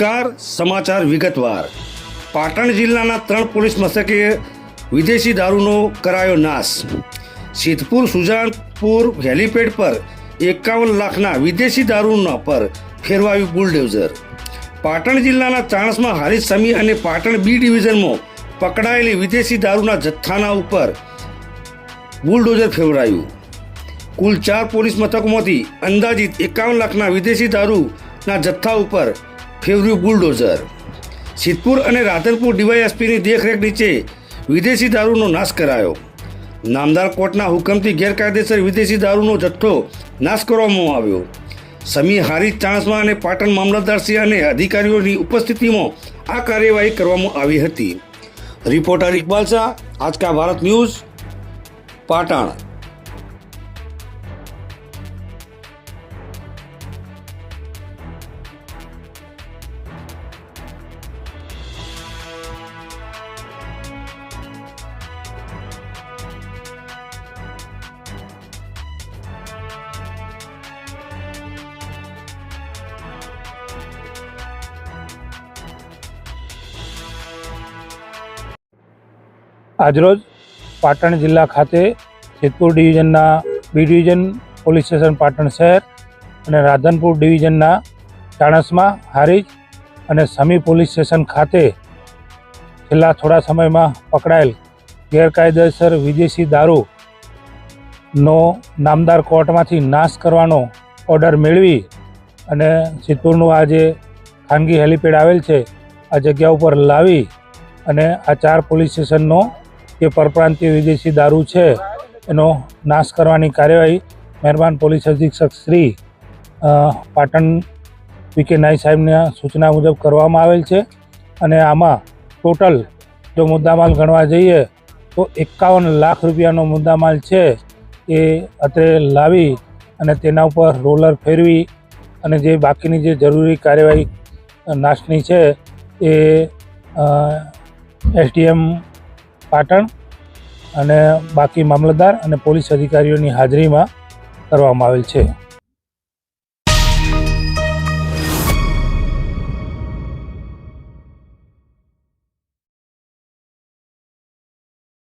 નમસ્કાર, સમાચાર વિગતવાર. પાટણ જિલ્લાના ત્રણ પોલીસ મથકે વિદેશી દારૂનો કરાયો નાશ. સિદ્ધપુર સુજાનપુર હેલીપેડ પર એકાવન લાખના વિદેશી દારૂના પર ફેરવાયું બુલડોઝર. પાટણ જિલ્લાના ચાણસમાં હારીજ સમી અને પાટણ બી ડિવિઝનમાં પકડાયેલી વિદેશી દારૂના જથ્થાના ઉપર બુલડોઝર ફેરવાયું. કુલ ચાર પોલીસ મથકોમાંથી અંદાજિત એકાવન લાખના વિદેશી દારૂના જથ્થા ઉપર ફેરવ્યું બુલડોઝર. સિદ્ધપુર અને રાધનપુર ડીવાયએસપીની દેખરેખ નીચે વિદેશી દારૂનો નાશ કરાયો. નામદાર કોર્ટના હુકમથી ગેરકાયદેસર વિદેશી દારૂનો જથ્થો નાશ કરવામાં આવ્યો. સમી હારીજ ચાણસમા અને પાટણ મામલતદારસિંહ અને અધિકારીઓની ઉપસ્થિતિમાં આ કાર્યવાહી કરવામાં આવી હતી. Reporter Iqbal Shah Aajka Bharat news, Patan. આજરોજ પાટણ જિલ્લા ખાતે Jetpur ડિવિઝનના B division police station Patan શહેર અને રાધનપુર ડિવિઝનના ચાણસમા હારીજ અને સમી પોલીસ સ્ટેશન ખાતે છેલ્લા થોડા સમયમાં પકડાયેલ ગેરકાયદેસર વિદેશી દારૂનો નામદાર કોર્ટમાંથી નાશ કરવાનો ઓર્ડર મેળવી અને સિદ્ધપુરનું આ જે ખાનગી હેલિપેડ આવેલ છે, આ જગ્યા ઉપર લાવી અને આ ચાર પોલીસ સ્ટેશનનો જે પરપ્રાંતીય વિદેશી દારૂ છે, એનો નાશ કરવાની કાર્યવાહી મહેરબાન પોલીસ અધિક્ષક શ્રી પાટણ પી કે નાઈ સાહેબના સૂચના મુજબ કરવામાં આવેલ છે. અને આમાં ટોટલ જો મુદ્દામાલ ગણવા જઈએ, તો એકાવન લાખ રૂપિયાનો મુદ્દામાલ છે એ અત્રે લાવી અને તેના ઉપર રોલર ફેરવી અને જે બાકીની જે જરૂરી કાર્યવાહી નાશની છે એ એસડીએમ પાટણ અને બાકી મામલતદાર અને પોલીસ અધિકારીઓની હાજરીમાં કરવામાં આવેલ છે.